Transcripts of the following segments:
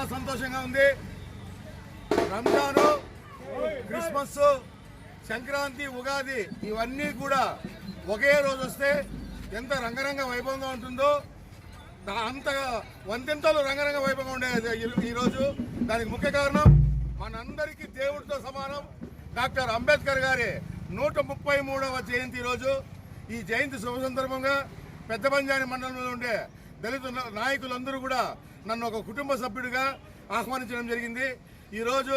చాలా సంతోషంగా ఉంది. రంజాను క్రిస్మస్ సంక్రాంతి ఉగాది ఇవన్నీ కూడా ఒకే రోజు వస్తే ఎంత రంగరంగ వైభవంగా ఉంటుందో అంత వంతెంతలు రంగరంగ వైభవంగా ఉండేది ఈ- ఈరోజు దానికి ముఖ్య కారణం మనందరికీ దేవుడితో సమానం. డాక్టర్ అంబేద్కర్ గారి నూట ముప్పై మూడవ జయంతి ఈరోజు ఈ జయంతి శుభ సందర్భంగా పెద్ద పంజాని మండలంలో ఉండే దళిత నాయకులందరూ కూడా నన్ను ఒక కుటుంబ సభ్యుడిగా ఆహ్వానించడం జరిగింది. ఈరోజు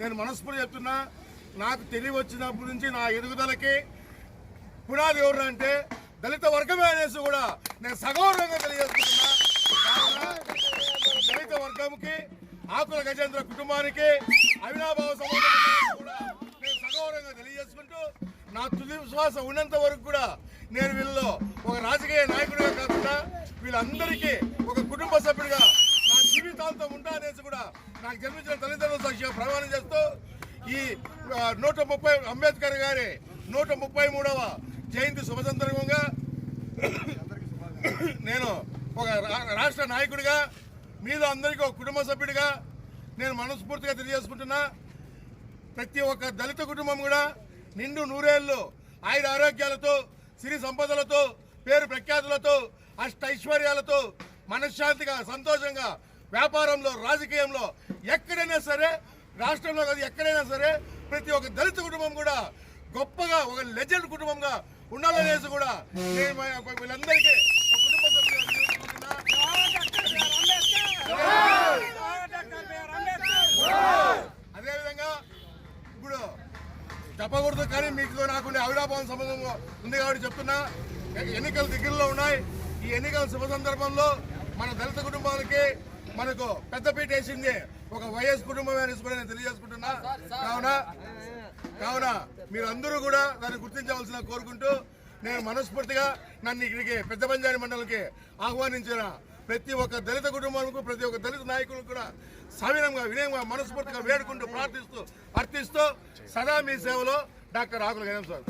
నేను మనస్ఫూర్తి చెప్తున్నా నాకు తెలివి వచ్చినప్పటి నుంచి నా ఎదుగుదలకి పునాది ఎవరు అంటే దళిత వర్గమే అనేసి కూడా నేను సగౌరవంగా తెలియజేస్తున్నా దళిత వర్గంకి ఆకుల గజేంద్ర కుటుంబానికి అవినాభావ సమాజం కూడా నేను సగౌరవంగా తెలియజేసుకుంటూ నా తుది విశ్వాసం ఉన్నంత వరకు కూడా నేను వీళ్ళలో ఒక రాజకీయ నాయకుడిగా కాకుండా వీళ్ళందరికీ ఒక కుటుంబ సభ్యుడిగా నా జీవితాంతం ఉంటా అనేసి కూడా నాకు జన్మించిన తల్లిదండ్రుల సాక్షిగా ప్రమాణం చేస్తూ ఈ నూట ముప్పై అంబేద్కర్ గారి నూట ముప్పై మూడవ జయంతి శుభ సందర్భంగా నేను ఒక రా- రాష్ట్ర నాయకుడిగా మీలో అందరికీ ఒక కుటుంబ సభ్యుడిగా నేను మనస్ఫూర్తిగా తెలియజేసుకుంటున్నా. ప్రతి ఒక్క దళిత కుటుంబం కూడా నిండు నూరేళ్ళు ఆయుర ఆరోగ్యాలతో సిరి సంపదలతో పేరు ప్రఖ్యాతి మనశ్శాంతిగా సంతోషంగా వ్యాపారంలో రాజకీయంలో ఎక్కడైనా సరే రాష్ట్రంలో కాదు ఎక్కడైనా సరే ప్రతి ఒక్క దళిత కుటుంబం కూడా గొప్పగా ఒక లెజెండ్ కుటుంబంగా ఉండాలనేసి కూడా వీళ్ళందరికీ కుటుంబ అదేవిధంగా ఇప్పుడు చెప్పకూడదు కానీ మీకు నాకు అవినాభావం సంబంధం ఉంది కాబట్టి చెప్తున్నా. ఎన్నికలు దగ్గరలో ఉన్నాయి. ఈ ఎన్నికల శుభ సందర్భంలో మన దళిత కుటుంబాలకి మనకు పెద్దపీట వేసింది. ఒక వైఎస్ కుటుంబం అనేసి నేను తెలియజేసుకుంటున్నా. కావున కావున మీరు అందరూ కూడా దాన్ని గుర్తించవలసిన కోరుకుంటూ నేను మనస్ఫూర్తిగా నన్ను ఇక్కడికి పెద్ద పంజాని మండలికి ఆహ్వానించిన ప్రతి ఒక్క దళిత కుటుంబానికి ప్రతి ఒక్క దళిత నాయకులకు కూడా సవినంగా వినయంగా మనస్ఫూర్తిగా వేడుకుంటూ ప్రార్థిస్తూ అర్థిస్తూ సదా మీ సేవలో డాక్టర్ ఆకుల గణం సార్.